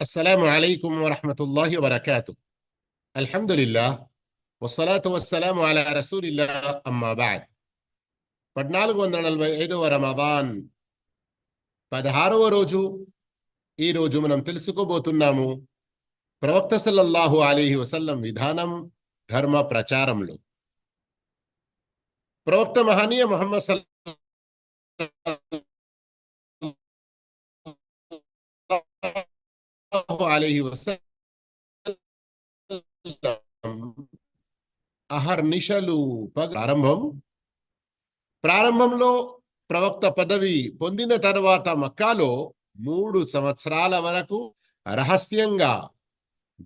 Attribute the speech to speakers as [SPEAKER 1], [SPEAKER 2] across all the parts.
[SPEAKER 1] السلام عليكم ورحمة الله وبركاته الحمد لله والصلاة والسلام على رسول الله أما بعد పద్నాలుగు వందల నలభై ఐదవ రమదాన్ పదహారవ రోజు ఈ రోజు మనం తెలుసుకోబోతున్నాము ప్రవక్త సల్లల్లాహు అలీహి వసల్లం విధానం ధర్మ ప్రచారంలో ప్రవక్త మహనీయ మొహమ్మద్ సల్లల్లాహు అలీహి అహర్నిశలు ప్రారంభం. ప్రారంభంలో ప్రవక్త పదవి పొందిన తర్వాత మక్కాలో మూడు సంవత్సరాల వరకు రహస్యంగా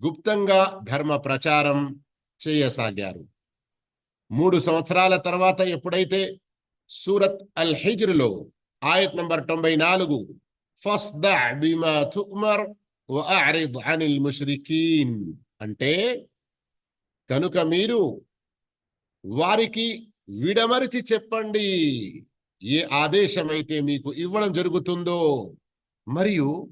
[SPEAKER 1] గుప్తంగా ధర్మ ప్రచారం చేయసాగారు. మూడు సంవత్సరాల తర్వాత ఎప్పుడైతే సూరత్ అల్ హిజ్రలో ఆయత్ నంబర్ తొంభై నాలుగు ఫస్దా బిమా తుమర్ వఅరిద్ అనిల్ ముష్రికీన్ అంటే కనుక మీరు వారికి విడమరిచి చెప్పండి. ఏ ఆదేశమైతే మీకు ఇవ్వడం జరుగుతుందో. మరియు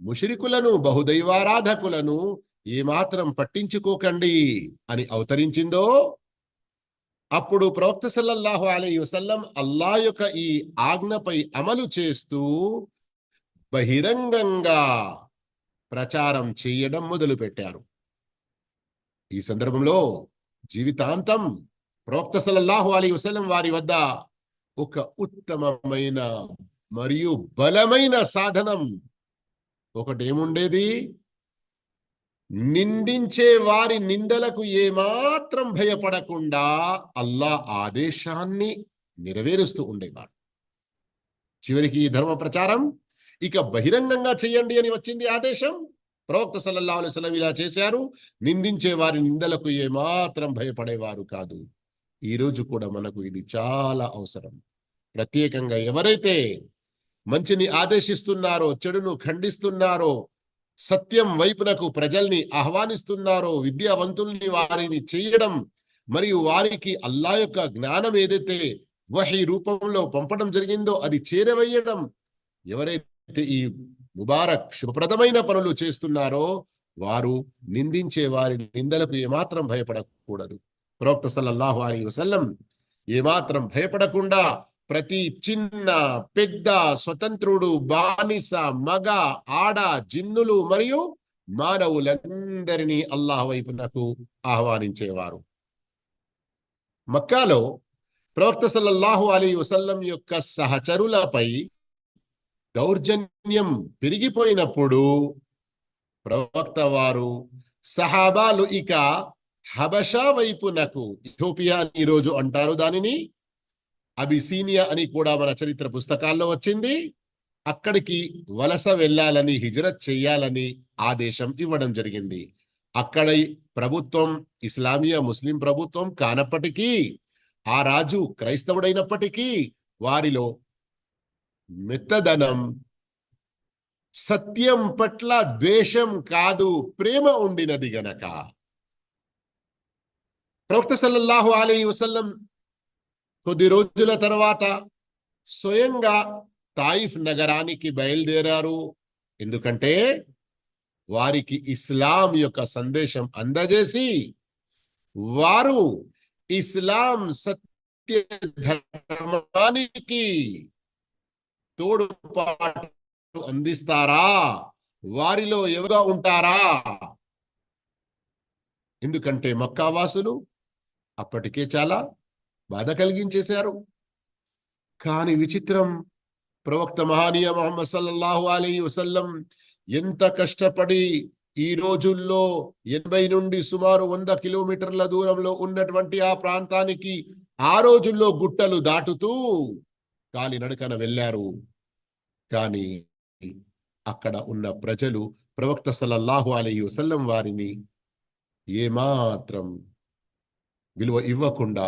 [SPEAKER 1] ముషరికులను బహుదైవారాధకులను ఏమాత్రం పట్టించుకోకండి అని అవతరించిందో. అప్పుడు ప్రవక్త సల్లల్లాహు అలై వసల్లం అల్లా యొక్క ఈ ఆజ్ఞపై అమలు చేస్తూ బహిరంగంగా ప్రచారం చేయడం మొదలుపెట్టారు. ఈ సందర్భంలో జీవితాంతం ప్రవక్త సలల్లాహు అలీ వసలం వారి వద్ద ఒక ఉత్తమమైన మరియు బలమైన సాధనం ఒకటేముండేది? నిందించే వారి నిందలకు ఏమాత్రం భయపడకుండా అల్లా ఆదేశాన్ని నెరవేరుస్తూ ఉండేవారు చివరికి ఈ ధర్మ ప్రచారం ఇక బహిరంగంగా చేయండి అని వచ్చింది ఆదేశం. ప్రవక్త సల్లల్లా అలైహి ఇలా చేశారు. నిందించే వారి నిందలకు ఏమాత్రం భయపడేవారు కాదు. ఈ రోజు కూడా మనకు ఇది చాలా అవసరం. ప్రత్యేకంగా ఎవరైతే మంచిని ఆదేశిస్తున్నారో చెడును ఖండిస్తున్నారో సత్యం వైపునకు ప్రజల్ని ఆహ్వానిస్తున్నారో విద్యావంతుల్ని వారిని చేయడం మరియు వారికి అల్లా యొక్క జ్ఞానం ఏదైతే వహి రూపంలో పంపడం జరిగిందో అది చేరవేయడం ఎవరైతే ఈ ముబారక్ శుభప్రదమైన పనులు చేస్తున్నారో వారు నిందించే వారి నిందలకు ఏమాత్రం భయపడకూడదు. ప్రవక్త సల్లల్లాహు అలీ వసల్లం ఏమాత్రం భయపడకుండా ప్రతి చిన్న పెద్ద స్వతంత్రుడు బానిస మగ ఆడ జిన్నులు మరియు మానవులందరినీ అల్లాహ్ వైపునకు ఆహ్వానించేవారు. మక్కాలో ప్రవక్త సల్లల్లాహు అలీ వసల్లం యొక్క సహచరులపై దౌర్జన్యం పెరిగిపోయినప్పుడు ప్రవక్త వారు సహాబాలు ఇక హబషా వైపునకు ఇథోపియా ఈరోజు అంటారు. దానిని అబిసీనియా అని కూడా మన చరిత్ర పుస్తకాల్లో వచ్చింది. అక్కడికి వలస వెళ్ళాలని హిజరత్ చెయ్యాలని ఆదేశం ఇవ్వడం జరిగింది. అక్కడ ప్రభుత్వం ఇస్లామియా ముస్లిం ప్రభుత్వం కానప్పటికీ ఆ రాజు క్రైస్తవుడైనప్పటికీ వారిలో మెత్తదనం. సత్యం పట్ల ద్వేషం కాదు ప్రేమ ఉండినది గనక. ప్రవక్త సల్లల్లాహు అలీ వసల్లం కొద్ది రోజుల తర్వాత స్వయంగా తాయిఫ్ నగరానికి బయలుదేరారు. ఎందుకంటే వారికి ఇస్లాం యొక్క సందేశం అందజేసి వారు ఇస్లాం సత్య ధర్మానికి తోడుపాటు అందిస్తారా? వారిలో ఎవగా ఉంటారా? ఎందుకంటే మక్కావాసులు అప్పటికే చాలా బాధ కలిగించేశారు. కాని విచిత్రం ప్రవక్త మహానీయ మొహమ్మద్ సల్లల్లాహు అలీ వసల్లం ఎంత కష్టపడి ఈ రోజుల్లో ఎనభై నుండి సుమారు వంద కిలోమీటర్ల దూరంలో ఉన్నటువంటి ఆ ప్రాంతానికి ఆ రోజుల్లో గుట్టలు దాటుతూ కాలి నడకన వెళ్ళారు. కానీ అక్కడ ఉన్న ప్రజలు ప్రవక్త సలల్లాహు అలీ వసల్లం వారిని ఏమాత్రం విలువ ఇవ్వకుండా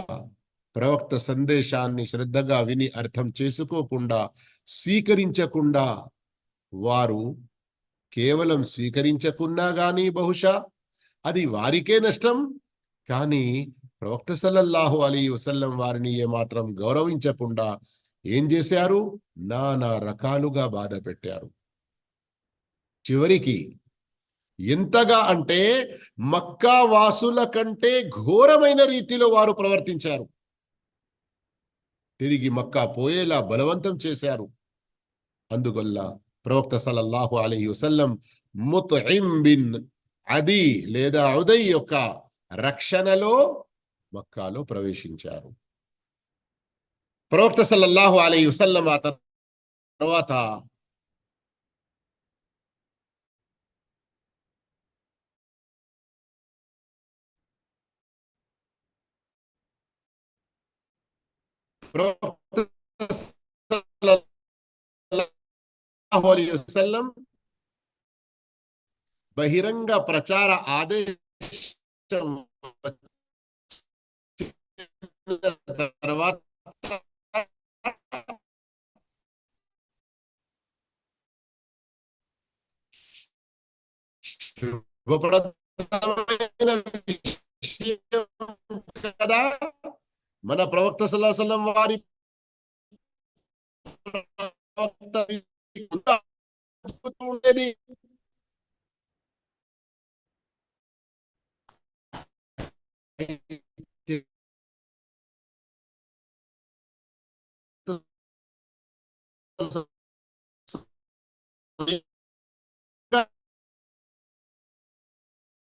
[SPEAKER 1] ప్రవక్త సందేశాన్ని శ్రద్ధగా విని అర్థం చేసుకోకుండా స్వీకరించకుండా వారు కేవలం స్వీకరించకున్నా గాని బహుశా అది వారికే నష్టం. కానీ ప్రవక్త సల్లల్లాహు అలీ వసల్లం వారిని ఏమాత్రం గౌరవించకుండా ఏం చేశారు? నానా రకాలుగా బాధ పెట్టారు. చివరికి ఎంతగా అంటే మక్కా వాసుల కంటే ఘోరమైన రీతిలో వారు ప్రవర్తించారు. తిరిగి మక్కా పోయేలా బలవంతం చేశారు. అందువల్ల ప్రవక్త సలల్లాహు అలైహి వసల్లం ముత్ఇం బిన్ అది లేదా ఉదయ్ యొక్క రక్షణలో మక్కాలో ప్రవేశించారు. ప్రవక్త సల్లల్లాహు అలైహి వసల్లం ఆ తర్వాత ప్రవక్త సల్లల్లాహు అలైహి వసల్లం బహిరంగ ప్రచార ఆదేశం వచ్చిన తర్వాత శుభప్రదమైన విషయం కదా మన ప్రవక్త సల్లాహం వారి ప్రవక్త ఉండేది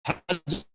[SPEAKER 1] has